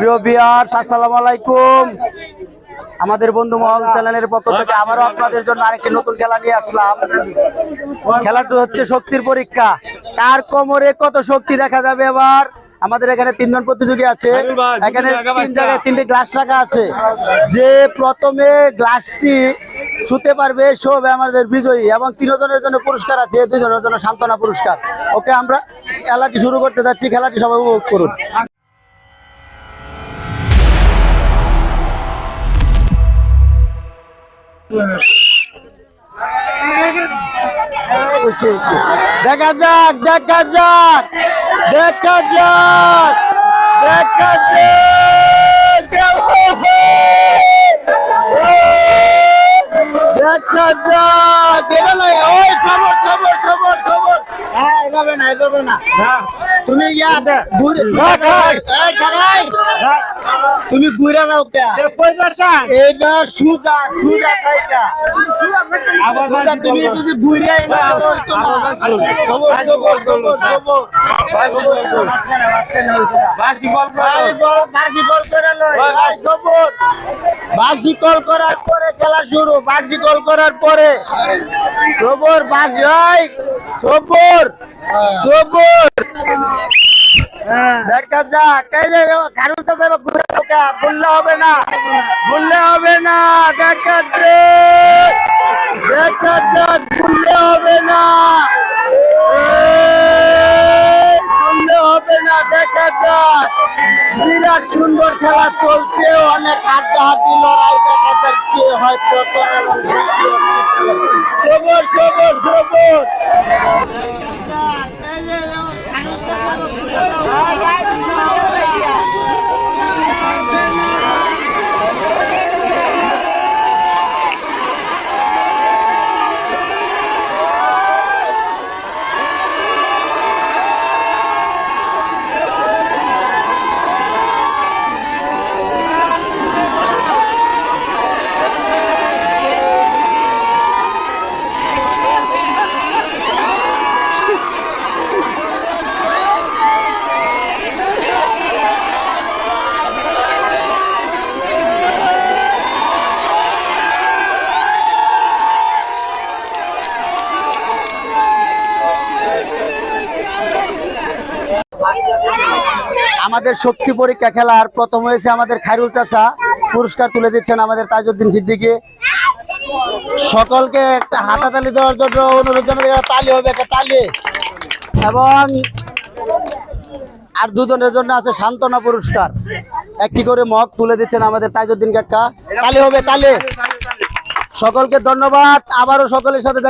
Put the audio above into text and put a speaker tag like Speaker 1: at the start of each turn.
Speaker 1: প্রিয় আসসালামু আলাইকুম। আমাদের বন্ধু মহল চ্যানেলের পক্ষ থেকে আবারও আপনাদের জন্য আরেকটি নতুন খেলা নিয়ে আসলাম। খেলাটি হচ্ছে শক্তির পরীক্ষা। কার কোমরে কত শক্তি দেখা যাবে এবার? আমাদের এখানে তিনজন প্রতিযোগী আছে। এখানে তিন জায়গায় তিনটি গ্লাস রাখা আছে। যে প্রথমে গ্লাসটি ছুতে পারবে সে হবে আমাদের বিজয়ী এবং তিনজনের জন্য পুরস্কার আছে দুজনের জন্য সান্ত্বনা পুরস্কার। ওকে আমরা খেলাটি শুরু করতে যাচ্ছি। খেলাটি সবাই উপভোগ করুন। দেখা যাক দেখা যাক দেখা যাক, দেখা দেখা যাক। নয়, ওই খবর খবর খবর খবর। হ্যাঁ এভাবে না এভাবে না তুমি ইয়া তুমি ঘুরে যাও সুজা সুজা তুমি যদি ঘুরে বাসি কল করার পরে খেলা শুরু। বাসি কল করার পরে সবর বাসি হয়। সবর। সবর দেখা যাক যে কারণ তো যাবে ঘুরে ঢোকা বললে হবে না বললে হবে না দেখা যাক দেখা যাক বললে হবে না। বললে হবে না দেখা যাক বিরাট সুন্দর খেলা চলছে অনেক হাড্ডাহাড্ডি লড়াই দেখা যাচ্ছে হয় All right. আমাদের শক্তি পরীক্ষা খেলার প্রথম হয়েছে আমাদের খায়রুল চাচা। পুরস্কার তুলে দিচ্ছেন আমাদের তাজউদ্দিন সিদ্দিকি। সকলকে একটা হাতাতালি দেওয়ার জন্য অনুরোধ জানাই তালি হবে, একটা তালি। এবং আর দুজনের জন্য আছে সান্ত্বনা পুরস্কার। একটি করে মগ তুলে দিচ্ছেন আমাদের তাজউদ্দিন কাকা। তালি হবে, তালি। সকলকে ধন্যবাদ। আবারও সকলের সাথে